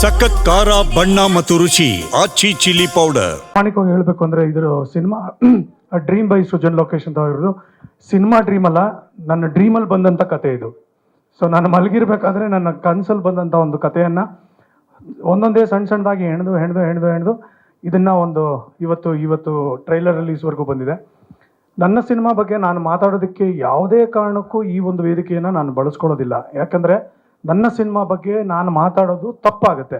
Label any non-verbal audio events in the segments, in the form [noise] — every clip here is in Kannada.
ಸಖತ್ ಖಾರ, ಬಣ್ಣ ಮತ್ತು ರುಚಿ ಆಚಿ ಚಿಲ್ಲಿ ಪೌಡರ್ ಪ್ರಾಮಾಣಿಕವಾಗಿ ಹೇಳಬೇಕು ಅಂದರೆ ಇದ್ರ cinema dream by Sujan location ಇರೋದು. ಸಿನಿಮಾ ಡ್ರೀಮ್ ಅಲ್ಲ, ನನ್ನ ಡ್ರೀಮಲ್ಲಿ ಬಂದಂಥ ಕತೆ ಇದು. ಸೊ ನಾನು ಮಲಗಿರ್ಬೇಕಾದ್ರೆ ನನ್ನ ಕನಸಲ್ಲಿ ಬಂದಂಥ ಒಂದು ಕಥೆಯನ್ನು ಒಂದೊಂದೇ ಸಣ್ಣ ಸಣ್ಣದಾಗಿ ಹೆಣ್ದು ಹೆಣ್ದು ಹೆಣ್ದು ಹೆಣ್ದು ಇದನ್ನು ಒಂದು ಇವತ್ತು ಇವತ್ತು ಟ್ರೈಲರ್ ರಿಲೀಸ್ವರೆಗೂ ಬಂದಿದೆ. ನನ್ನ ಸಿನಿಮಾ ಬಗ್ಗೆ ನಾನು ಮಾತಾಡೋದಕ್ಕೆ ಯಾವುದೇ ಕಾರಣಕ್ಕೂ ಈ ಒಂದು ವೇದಿಕೆಯನ್ನು ನಾನು ಬಳಸ್ಕೊಳ್ಳೋದಿಲ್ಲ. ಯಾಕಂದರೆ ನನ್ನ ಸಿನಿಮಾ ಬಗ್ಗೆ ನಾನು ಮಾತಾಡೋದು ತಪ್ಪಾಗುತ್ತೆ.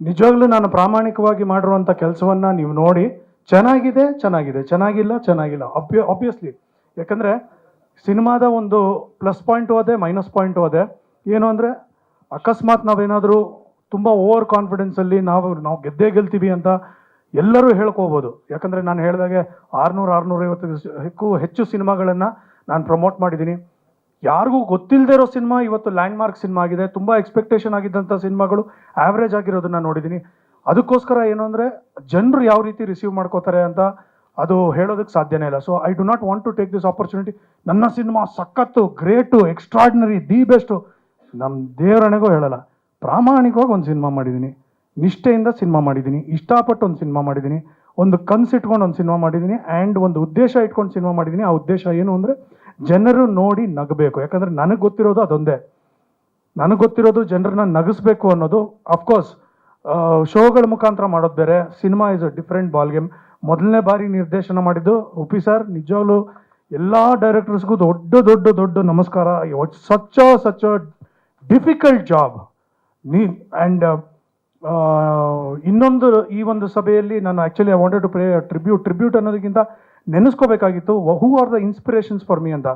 ನಿಜವಾಗ್ಲೂ ನಾನು ಪ್ರಾಮಾಣಿಕವಾಗಿ ಮಾಡಿರುವಂಥ ಕೆಲಸವನ್ನು ನೀವು ನೋಡಿ, ಚೆನ್ನಾಗಿದೆ ಚೆನ್ನಾಗಿದೆ, ಚೆನ್ನಾಗಿಲ್ಲ ಚೆನ್ನಾಗಿಲ್ಲ ಅಬ್ಯ ಆಬ್ವಿಯಸ್ಲಿ ಯಾಕಂದರೆ ಸಿನಿಮಾದ ಒಂದು ಪ್ಲಸ್ ಪಾಯಿಂಟು ಅದೇ ಮೈನಸ್ ಪಾಯಿಂಟು ಅದೇ. ಏನು ಅಂದರೆ ಅಕಸ್ಮಾತ್ ನಾವೇನಾದರೂ ತುಂಬ ಓವರ್ ಕಾನ್ಫಿಡೆನ್ಸಲ್ಲಿ ನಾವು ನಾವು ಗೆದ್ದೇ ಗೆಲ್ತೀವಿ ಅಂತ ಎಲ್ಲರೂ ಹೇಳ್ಕೋಬೋದು. ಯಾಕಂದರೆ ನಾನು ಹೇಳಿದಾಗೆ ಆರುನೂರು, ಆರುನೂರೈವತ್ತು ಹೆಚ್ಚು ಹೆಚ್ಚು ಸಿನಿಮಾಗಳನ್ನು ನಾನು ಪ್ರಮೋಟ್ ಮಾಡಿದ್ದೀನಿ. ಯಾರಿಗೂ ಗೊತ್ತಿಲ್ಲದೆ ಇರೋ ಸಿನಿಮಾ ಇವತ್ತು ಲ್ಯಾಂಡ್ ಮಾರ್ಕ್ ಸಿನಿಮಾ ಆಗಿದೆ. ತುಂಬ ಎಕ್ಸ್ಪೆಕ್ಟೇಷನ್ ಆಗಿದ್ದಂಥ ಸಿನಿಮಾಗಳು ಆವ್ರೇಜ್ ಆಗಿರೋದನ್ನ ನೋಡಿದ್ದೀನಿ ಅದಕ್ಕೋಸ್ಕರ ಏನು ಅಂದರೆ ಜನರು ಯಾವ ರೀತಿ ರಿಸೀವ್ ಮಾಡ್ಕೋತಾರೆ ಅಂತ ಅದು ಹೇಳೋದಕ್ಕೆ ಸಾಧ್ಯನೇ ಇಲ್ಲ. So I do not want to take this opportunity ನನ್ನ ಸಿನಿಮಾ ಸಖತ್ತು ಗ್ರೇಟು ಎಕ್ಸ್ಟ್ರಾಡ್ನರಿ ದಿ ಬೆಸ್ಟು ನಮ್ಮ ದೇವರಣೆಗೂ ಹೇಳಲ್ಲ. ಪ್ರಾಮಾಣಿಕವಾಗಿ ಒಂದು ಸಿನಿಮಾ ಮಾಡಿದ್ದೀನಿ ನಿಷ್ಠೆಯಿಂದ ಸಿನಿಮಾ ಮಾಡಿದ್ದೀನಿ ಇಷ್ಟಪಟ್ಟು ಒಂದು ಸಿನಿಮಾ ಮಾಡಿದ್ದೀನಿ ಒಂದು ಕನ್ಸು ಇಟ್ಕೊಂಡು ಒಂದು ಸಿನಿಮಾ ಮಾಡಿದ್ದೀನಿ ಆ್ಯಂಡ್ ಒಂದು ಉದ್ದೇಶ ಇಟ್ಕೊಂಡು ಸಿನಿಮಾ ಮಾಡಿದ್ದೀನಿ ಆ ಉದ್ದೇಶ ಏನು ಅಂದರೆ ಜನರು ನೋಡಿ ನಗಬೇಕು. ಯಾಕಂದರೆ ನನಗೆ ಗೊತ್ತಿರೋದು ಅದೊಂದೇ. ನನಗೆ ಗೊತ್ತಿರೋದು ಜನರನ್ನ ನಗಿಸ್ಬೇಕು ಅನ್ನೋದು. ಅಫ್ಕೋರ್ಸ್ ಶೋಗಳ ಮುಖಾಂತರ ಮಾಡೋದು ಬೇರೆ. Cinema is a different ball game ಮೊದಲನೇ ಬಾರಿ ನಿರ್ದೇಶನ ಮಾಡಿದ್ದು ಉಪಿ ಸರ್. ನಿಜವಾಗ್ಲೂ ಎಲ್ಲ ಡೈರೆಕ್ಟರ್ಸ್ಗೂ ದೊಡ್ಡ ದೊಡ್ಡ ದೊಡ್ಡ ನಮಸ್ಕಾರ. ಸಚ್ ಸಚ್ ಡಿಫಿಕಲ್ಟ್ ಜಾಬ್ ನೀ ಆ್ಯಂಡ್ ಇನ್ನೊಂದು ಈ ಒಂದು ಸಭೆಯಲ್ಲಿ ನಾನು actually I wanted to pray tribute tribute ಅನ್ನೋದಕ್ಕಿಂತ ನೆನೆಸ್ಕೋಬೇಕಾಗಿತ್ತು. Who are the inspirations for me ಅಂತ.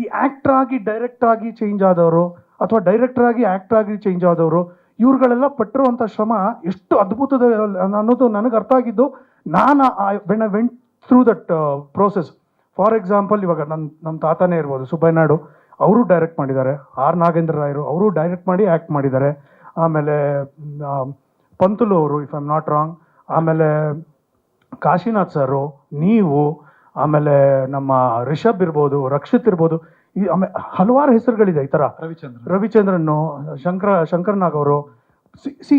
ಈ ಆ್ಯಕ್ಟರ್ ಆಗಿ ಆಗಿ ಚೇಂಜ್ ಆದವರು ಅಥವಾ ಡೈರೆಕ್ಟರ್ ಆಗಿ ಆ್ಯಕ್ಟರ್ ಆಗಿ ಚೇಂಜ್ ಆದವರು, ಇವ್ರುಗಳೆಲ್ಲ ಪಟ್ಟಿರುವಂಥ ಶ್ರಮ ಎಷ್ಟು ಅದ್ಭುತದ ಅನ್ನೋದು ನನಗೆ ಅರ್ಥ ಆಗಿದ್ದು, ನಾನು when I went through that process for example ಇವಾಗ ನನ್ನ ನಮ್ಮ ತಾತನೇ ಇರ್ಬೋದು, ಸುಬ್ಬಯ್ಯನಾಡು, ಅವರು ಡೈರೆಕ್ಟ್ ಮಾಡಿದ್ದಾರೆ. ಆರ್ ನಾಗೇಂದ್ರ ರಾಯರು, ಅವರು ಡೈರೆಕ್ಟ್ ಮಾಡಿ ಆ್ಯಕ್ಟ್ ಮಾಡಿದ್ದಾರೆ. ಆಮೇಲೆ ಪಂತುಲು ಅವರು ಇಫ್ ಆಮ್ ನಾಟ್ ರಾಂಗ್ ಆಮೇಲೆ, ಕಾಶಿನಾಥ್ ಸರು ನೀವು ಆಮೇಲೆ ನಮ್ಮ ರಿಷಬ್ ಇರ್ಬೋದು ರಕ್ಷಿತ್ ಇರ್ಬೋದು ಈ ಆಮೇಲೆ ಹಲವಾರು ಹೆಸರುಗಳಿದೆ ಈ ಥರ ರವಿಚಂದ್ರ ರವಿಚಂದ್ರನ್ನು ಶಂಕರ ಶಂಕರ್ ನಾಗ್ ಅವರು. ಸಿ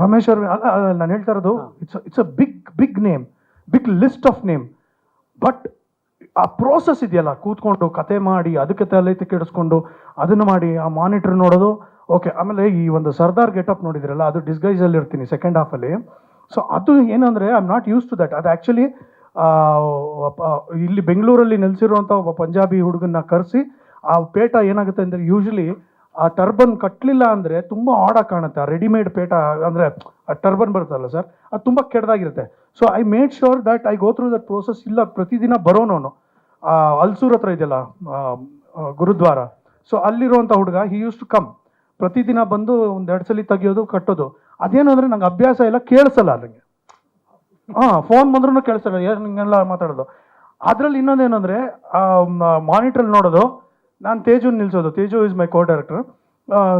ರಮೇಶ್ ಅಲ್ಲ ನಾನು ಹೇಳ್ತಾ ಇರೋದು it's it's a big big name big list of name but ಆ ಪ್ರೋಸೆಸ್ ಇದೆಯಲ್ಲ ಕೂತ್ಕೊಂಡು ಕತೆ ಮಾಡಿ ಅದಕ್ಕೆ ತಲೆ ಕೆಡಿಸ್ಕೊಂಡು ಅದನ್ನು ಮಾಡಿ ಆ ಮಾನಿಟರ್ ನೋಡೋದು ಓಕೆ ಆಮೇಲೆ ಈ ಒಂದು ಸರ್ದಾರ್ ಗೆಟಪ್ ನೋಡಿದ್ರಲ್ಲ ಅದು ಡಿಸ್ಗೈಸ್ ಅಲ್ಲಿ ಇರ್ತೀನಿ ಸೆಕೆಂಡ್ ಹಾಫಲ್ಲಿ ಸೊ ಅದು ಏನಂದ್ರೆ I am not use to that ಅದು ಆ್ಯಕ್ಚುಲಿ ಇಲ್ಲಿ ಬೆಂಗಳೂರಲ್ಲಿ ನೆಲೆಸಿರುವಂಥ ಒಬ್ಬ ಪಂಜಾಬಿ ಹುಡುಗನ್ನ ಕರೆಸಿ, ಆ ಪೇಟ ಏನಾಗುತ್ತೆ ಅಂದರೆ ಯೂಶ್ವಲಿ ಆ ಟರ್ಬನ್ ಕಟ್ಟಲಿಲ್ಲ ಅಂದರೆ ತುಂಬ ಆಡಾಗಿ ಕಾಣುತ್ತೆ. ಆ ರೆಡಿಮೇಡ್ ಪೇಟ ಅಂದರೆ ಆ ಟರ್ಬನ್ ಬರುತ್ತಲ್ಲ ಸರ್ ಅದು ತುಂಬ ಕೆಟ್ಟದಾಗಿರುತ್ತೆ so I made sure that I go through that process ಇಲ್ಲ, ಪ್ರತಿದಿನ ಬರೋನವನು. ಅಲ್ಸೂರ್ ಹತ್ರ ಇದೆಯಲ್ಲ ಗುರುದ್ವಾರ. ಸೊ ಅಲ್ಲಿರುವಂಥ ಹುಡುಗ ಹಿ ಯೂಸ್ ಟು ಕಮ್ ಪ್ರತಿದಿನ ಬಂದು ಒಂದೆರಡು ಸಲ ತೆಗಿಯೋದು, ಕಟ್ಟೋದು. ಅದೇನಂದರೆ ನಂಗೆ ಅಭ್ಯಾಸ ಎಲ್ಲ ಕೇಳಿಸಲ್ಲ ನನಗೆ ಹಾಂ ಫೋನ್ ಬಂದ್ರೂ ಏನು ಹಿಂಗೆಲ್ಲ ಮಾತಾಡೋದು? ಅದ್ರಲ್ಲಿ ಇನ್ನೊಂದೇನಂದ್ರೆ ಮಾನಿಟ್ರಲ್ಲಿ ನೋಡೋದು. ನಾನು ತೇಜು ನಿಲ್ಸೋದು. Teju is my co director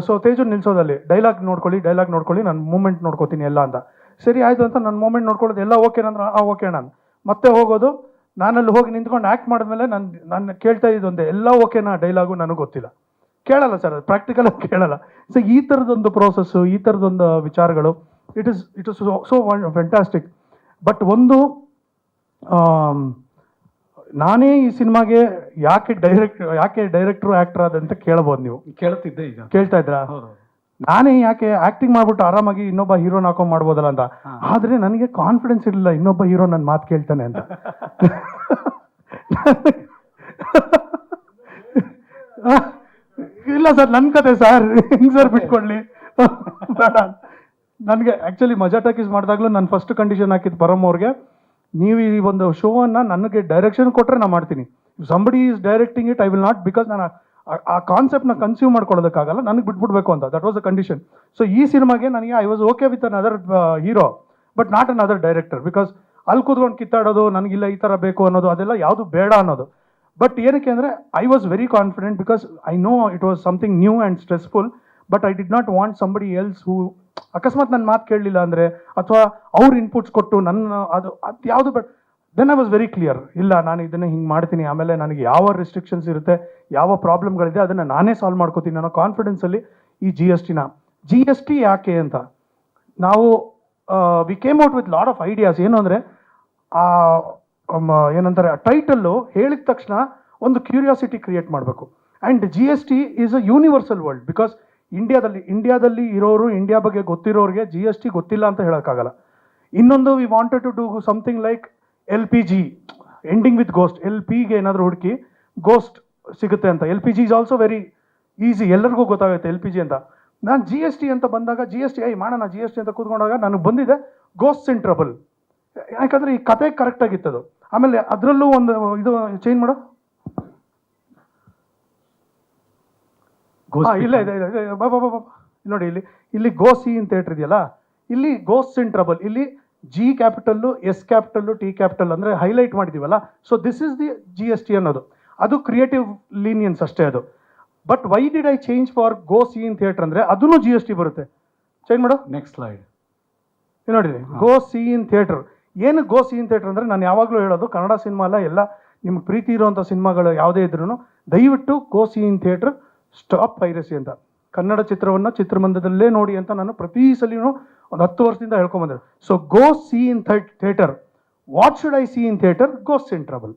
so Teju ನಿಲ್ಸೋದಲ್ಲಿ dialogue ನೋಡ್ಕೊಳ್ಳಿ ಡೈಲಾಗ್ ನೋಡ್ಕೊಳ್ಳಿ, ನಾನು ಮೂಮೆಂಟ್ ನೋಡ್ಕೋತೀನಿ ಎಲ್ಲ ಅಂತ. ಸರಿ, ಆಯಿತು ಅಂತ ನನ್ನ ಮೂಮೆಂಟ್ ನೋಡ್ಕೊಳ್ಳೋದು, ಎಲ್ಲ ಓಕೆ ಅಂದ್ರೆ ಆ ಓಕೆ ನಾನು. ಮತ್ತೆ ಹೋಗೋದು, ನಾನಲ್ಲಿ ಹೋಗಿ ನಿಂತ್ಕೊಂಡು ಆ್ಯಕ್ಟ್ ಮಾಡಿದ್ಮೇಲೆ ನಾನು ನಾನು ಕೇಳ್ತಾ ಇದ್ದೊಂದೇ ಎಲ್ಲ ಓಕೆನಾ ಡೈಲಾಗು ನನಗೆ ಗೊತ್ತಿಲ್ಲ. ಕೇಳಲ್ಲ ಸರ್ ಅದು ಪ್ರಾಕ್ಟಿಕಲ್ ಕೇಳಲ್ಲ. ಸೊ ಈ ಥರದೊಂದು ಪ್ರೋಸೆಸ್ಸು ಈ ಥರದೊಂದು ವಿಚಾರಗಳು it is it is so fantastic but ಒಂದು ನಾನೇ ಈ ಸಿನಿಮಾಗೆ ಯಾಕೆ ಡೈರೆಕ್ಟ್ ಯಾಕೆ ಡೈರೆಕ್ಟ್ರು ಆದ ಅಂತ ಕೇಳ್ಬೋದು ನೀವು. ಕೇಳ್ತಿದ್ದೆ ಈಗ. ಕೇಳ್ತಾ ಇದ್ರಾ ನಾನೇ ಯಾಕೆ ಆಕ್ಟಿಂಗ್ ಮಾಡ್ಬಿಟ್ಟು ಆರಾಮಾಗಿ ಇನ್ನೊಬ್ಬ ಹೀರೋನ ಹಾಕೊಂಡ್ ಮಾಡ್ಬೋದಲ್ಲ ಅಂತ. ಆದ್ರೆ ನನಗೆ ಕಾನ್ಫಿಡೆನ್ಸ್ ಇರಲಿಲ್ಲ ಇನ್ನೊಬ್ಬ ಹೀರೋ ನನ್ನ ಮಾತು ಕೇಳ್ತಾನೆ ಅಂತ. [laughs] ಇಲ್ಲ ಸರ್ ನನ್ನ ಕತೆ ಸರ್. ಹೆಂಗ್ ಸರ್ ಬಿಟ್ಕೊಳ್ಳಿ [laughs] ನನಗೆ ಆ್ಯಕ್ಚುಲಿ ಮಜಾ ಟಾಕೀಸ್ ಮಾಡಿದಾಗಲೂ ನಾನು ಫಸ್ಟ್ ಕಂಡೀಷನ್ ಹಾಕಿದ್ದು ಪರಮ್ ಅವ್ರಿಗೆ. ನೀವು ಈ ಒಂದು ಶೋವನ್ನು ನನಗೆ ಡೈರೆಕ್ಷನ್ ಕೊಟ್ಟರೆ ನಾನು ಮಾಡ್ತೀನಿ. Somebody is directing it I will not because ನಾನು ಆ- ಕಾನ್ಸೆಪ್ಟ್ನ ಕನ್ಸ್ಯೂಮ್ ಮಾಡ್ಕೊಳ್ಳೋದಕ್ಕಾಗಲ್ಲ, ನನಗೆ ಬಿಟ್ಬಿಡ್ಬೇಕು ಅಂತ. That was a condition so ಈ ಸಿನಿಮಾಗೆ ನನಗೆ I was okay with an other hero but not an other director because ಅಲ್ಲಿ ಕೂತ್ಕೊಂಡು ಕಿತ್ತಾಡೋದು ನನಗಿಲ್ಲ ಈ ಥರ ಬೇಕು ಅನ್ನೋದು, ಅದೆಲ್ಲ ಯಾವುದು ಬೇಡ ಅನ್ನೋದು. ಬಟ್ ಏನಕ್ಕೆ ಅಂದರೆ I was very confident because I know it was something new and stressful but I did not want somebody else who ಅಕಸ್ಮಾತ್ ನನ್ನ ಮಾತು ಕೇಳಲಿಲ್ಲ ಅಂದರೆ ಅಥವಾ ಅವ್ರ ಇನ್ಪುಟ್ಸ್ ಕೊಟ್ಟು ನನ್ನ ಅದು ಅದು ಯಾವುದು but then I was very clear ಇಲ್ಲ, ನಾನು ಇದನ್ನು ಹಿಂಗೆ ಮಾಡ್ತೀನಿ. ಆಮೇಲೆ ನನಗೆ ಯಾವ ರೆಸ್ಟ್ರಿಕ್ಷನ್ಸ್ ಇರುತ್ತೆ, ಯಾವ ಪ್ರಾಬ್ಲಮ್ಗಳಿದೆ ಅದನ್ನು ನಾನೇ ಸಾಲ್ವ್ ಮಾಡ್ಕೋತೀನಿ ಅನ್ನೋ ಕಾನ್ಫಿಡೆನ್ಸಲ್ಲಿ ಈ ಜಿ ಎಸ್ ಟಿನ ಜಿ ಎಸ್ ಟಿ ಯಾಕೆ ಅಂತ? ನಾವು we came out with lot of ideas ಏನು ಅಂದರೆ, ಆ ಏನಂತಾರೆ ಟೈಟಲ್ಲು ಹೇಳಿದ ತಕ್ಷಣ ಒಂದು ಕ್ಯೂರಿಯಾಸಿಟಿ ಕ್ರಿಯೇಟ್ ಮಾಡಬೇಕು. And G S T is a universal world because ಇಂಡಿಯಾದಲ್ಲಿ ಇಂಡಿಯಾದಲ್ಲಿ ಇರೋರು ಇಂಡಿಯಾ ಬಗ್ಗೆ ಗೊತ್ತಿರೋರಿಗೆ ಜಿ ಎಸ್ ಟಿ ಗೊತ್ತಿಲ್ಲ ಅಂತ ಹೇಳೋಕ್ಕಾಗಲ್ಲ. ಇನ್ನೊಂದು we wanted to do something like L P G ending with ghost L ಪಿಗೆ ಏನಾದರೂ ಹುಡುಕಿ ಗೋಸ್ಟ್ ಸಿಗುತ್ತೆ ಅಂತ. L P G is also very easy ಎಲ್ಲರಿಗೂ ಗೊತ್ತಾಗುತ್ತೆ ಎಲ್ ಪಿ ಜಿ ಅಂತ. ನಾನು ಜಿ ಎಸ್ ಟಿ ಅಂತ ಬಂದಾಗ ಜಿ ಎಸ್ ಟಿ ಐ ಮಾಡೋಣ ಜಿ ಎಸ್ ಟಿ ಅಂತ ಕೂತ್ಕೊಂಡಾಗ ನನಗೆ ಬಂದಿದೆ ಗೋಸ್ಟ್ ಇನ್ ಟ್ರಬಲ್ ಯಾಕಂದರೆ ಈ ಕತೆ ಕರೆಕ್ಟಾಗಿತ್ತದು ಆಮೇಲೆ ಅದರಲ್ಲೂ ಒಂದು, ಇದು ಚೇಂಜ್ ಮಾಡು. ಹಾ, ಇಲ್ಲ ಇದೆ ಇದೆ, ಇದೆ. ಬಾ ಬಾ ಬಾ ಬಾ. ಇಲ್ಲಿ ನೋಡಿ ಇಲ್ಲಿ ಇಲ್ಲಿ ಗೋ ಸಿ ಅಂತ ಥಿಯೇಟರ್ ಇದೆಯಲ್ಲ ಇಲ್ಲಿ ಗೋಸ್ ಇನ್ ಟ್ರಬಲ್ ಇಲ್ಲಿ G capital S capital T capital ಅಂದರೆ highlight ಮಾಡಿದ್ದೀವಲ್ಲ so this is the G S T ಅನ್ನೋದು. ಅದು ಕ್ರಿಯೇಟಿವ್ ಲೀನಿಯನ್ಸ್ ಅಷ್ಟೇ ಅದು. But why did I change for go see in theatre ಅಂದರೆ ಅದೂ ಜಿ ಎಸ್ ಟಿ ಬರುತ್ತೆ. ಚೇಂಜ್ ಮಾಡು. ನೆಕ್ಸ್ಟ್ ಸ್ಲೈಡ್ ಇಲ್ಲಿ ನೋಡಿ ಗೋ ಸಿ ಇನ್ ಥಿಯೇಟರ್ ಏನು ಗೋ ಸಿ ಇನ್ ಥಿಯೇಟರ್ ಅಂದರೆ ನಾನು ಯಾವಾಗಲೂ ಹೇಳೋದು ಕನ್ನಡ ಸಿನಿಮಾ ಅಲ್ಲ ಎಲ್ಲ ನಿಮ್ಗೆ ಪ್ರೀತಿ ಇರುವಂಥ ಸಿನಿಮಾಗಳು ಯಾವುದೇ ಇದ್ರೂ ದಯವಿಟ್ಟು go see in theatre stop piracy ಅಂತ. ಕನ್ನಡ ಚಿತ್ರವನ್ನು ಚಿತ್ರಮಂದಿರದಲ್ಲೇ ನೋಡಿ ಅಂತ ನಾನು ಪ್ರತಿ ಸಲಿನೂ ಒಂದು ಹತ್ತು ವರ್ಷದಿಂದ ಹೇಳ್ಕೊಂಬಂದೆ so go see in theatre what should I see in theatre goes in trouble